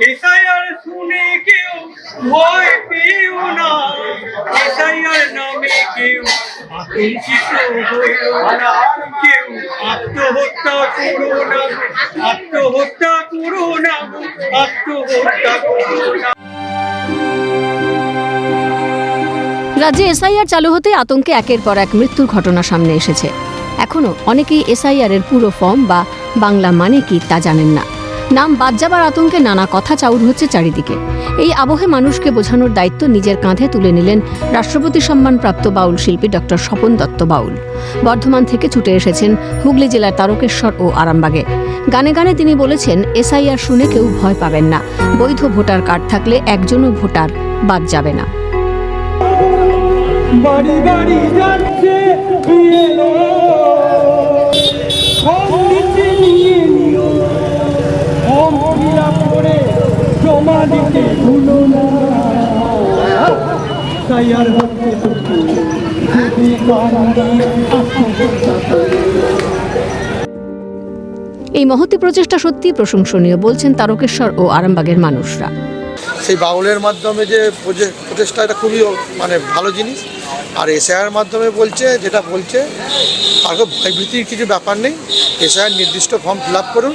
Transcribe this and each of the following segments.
SIR শুনে কেউ ভয় পেও না। এসআইআর নামে কেউ আতঙ্কিত না। কেউ আত্মহত্যা করো না। আত্মহত্যা করো না। আত্মহত্যা করো না। রাজ্যে এসআইআর চালু হতে আতঙ্কে একের পর এক মৃত্যুর ঘটনা সামনে এসেছে। এখনও অনেকেই এসআইআর এর পুরো ফর্ম বা বাংলা মানে কি তা জানেন না। নাম বাদ যাবার আতঙ্কে নানা কথা চাউর হচ্ছে চারিদিকে। এই আবহে মানুষকে বোঝানোর দায়িত্ব নিজের কাঁধে তুলে নিলেন রাষ্ট্রপতি সম্মানপ্রাপ্ত বাউল শিল্পী ডক্টর স্বপন দত্ত বাউল। বর্ধমান থেকে ছুটে এসেছেন হুগলি জেলার তারকেশ্বর ও আরামবাগে। গানে গানে তিনি বলেছেন, এসআইআর শুনে কেউ ভয় পাবেন না। বৈধ ভোটার কার্ড থাকলে একজনও ভোটার বাদ যাবে না। বাড়ি বাড়ি যাচ্ছে বিএলও ফর্ম নিচে নিয়ে নিও ফর্ম ফিল আপ করে জমা দিতে ভুলো না। তাই আর হচ্ছে যদি এই মহতি প্রচেষ্টা সত্যিই প্রশংসনীয় বলছেন তারকেশ্বর ও আরামবাগের মানুষরা। সেই বাউলের মাধ্যমে যে প্রজে- প্রচেষ্টা এটা খুবই মানে ভালো জিনিস। আর এসআইআর মাধ্যমে বলছে যেটা বলছে কারও ভয়ভীতির কিছু ব্যাপার নেই। এসআইআর নির্দিষ্ট ফর্ম ফিল আপ করুন।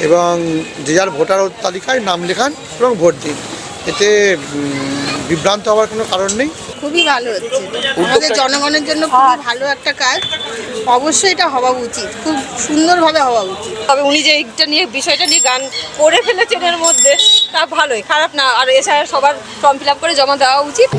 এবং যে যার ভোটার তালিকায় নাম লেখান এবং ভোট দিন। এতে বিভ্রান্ত হওয়ার কোনো কারণ নেই। খুবই ভালো হচ্ছে। আমাদের জনগণের জন্য খুবই ভালো একটা কাজ। অবশ্যই এটা হওয়া উচিত। খুব সুন্দরভাবে হওয়া উচিত। তবে উনি যে এইটা নিয়ে বিষয়টা নিয়ে গান করে ফেলেছেন এর মধ্যে তা ভালোই। খারাপ না। আর এছাড়া সবার ফর্ম ফিল আপ করে জমা দেওয়া উচিত।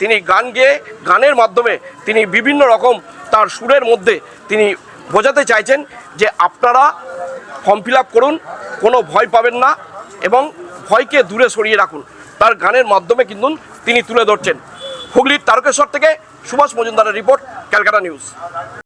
তিনি গান গেয়ে, গানের মাধ্যমে তিনি বিভিন্ন রকম তার সুরের মধ্যে তিনি বোঝাতে চাইছেন যে আপনারা ফর্ম ফিল করুন, কোনো ভয় পাবেন না এবং ভয়কে দূরে সরিয়ে রাখুন। তার গানের মাধ্যমে কিন্তু তিনি তুলে ধরছেন। হুগলির তারকেশ্বর থেকে সুভাষ মজুমদারের রিপোর্ট, ক্যালকাটা নিউজ।